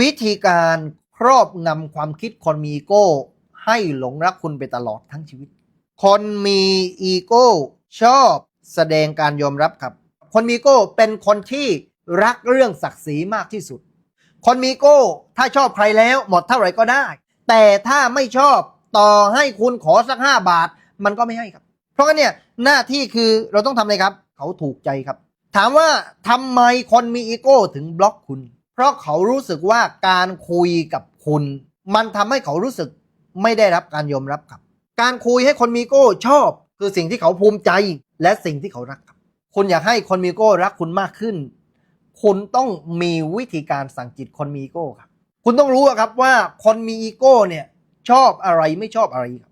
วิธีการครอบงำความคิดคนมีอีโก้ ให้หลงรักคุณไปตลอดทั้งชีวิต คนมีอีโก้ ชอบแสดงการยอมรับครับ คนมีอีโก้เป็นคนที่รักเรื่องศักดิ์ศรีมากที่สุด คนมีอีโก้ถ้าชอบใครแล้วหมดเท่าไหร่ก็ได้ แต่ถ้าไม่ชอบต่อให้คุณขอสักห้าบาท มันก็ไม่ให้ครับ เพราะงั้นเนี่ยหน้าที่คือเราต้องทำอะไรครับ เขาถูกใจครับ ถามว่าทำไมคนมีอีโก้ถึงบล็อกคุณ เพราะเขารู้สึกว่าการคุยกับคุณ มันทำให้เขารู้สึกไม่ได้รับการยอมรับครับ การคุยให้คนมีอีโก้ชอบ คือสิ่งที่เขาภูมิใจและสิ่งที่เขารักครับคุณอยากให้คนมีอีโก้รักคุณมากขึ้น คุณต้องมีวิธีการสั่งจิตคนมีอีโก้ครับ คุณต้องรู้ครับว่าคนมีอีโก้เนี่ยชอบอะไรไม่ชอบอะไรครับ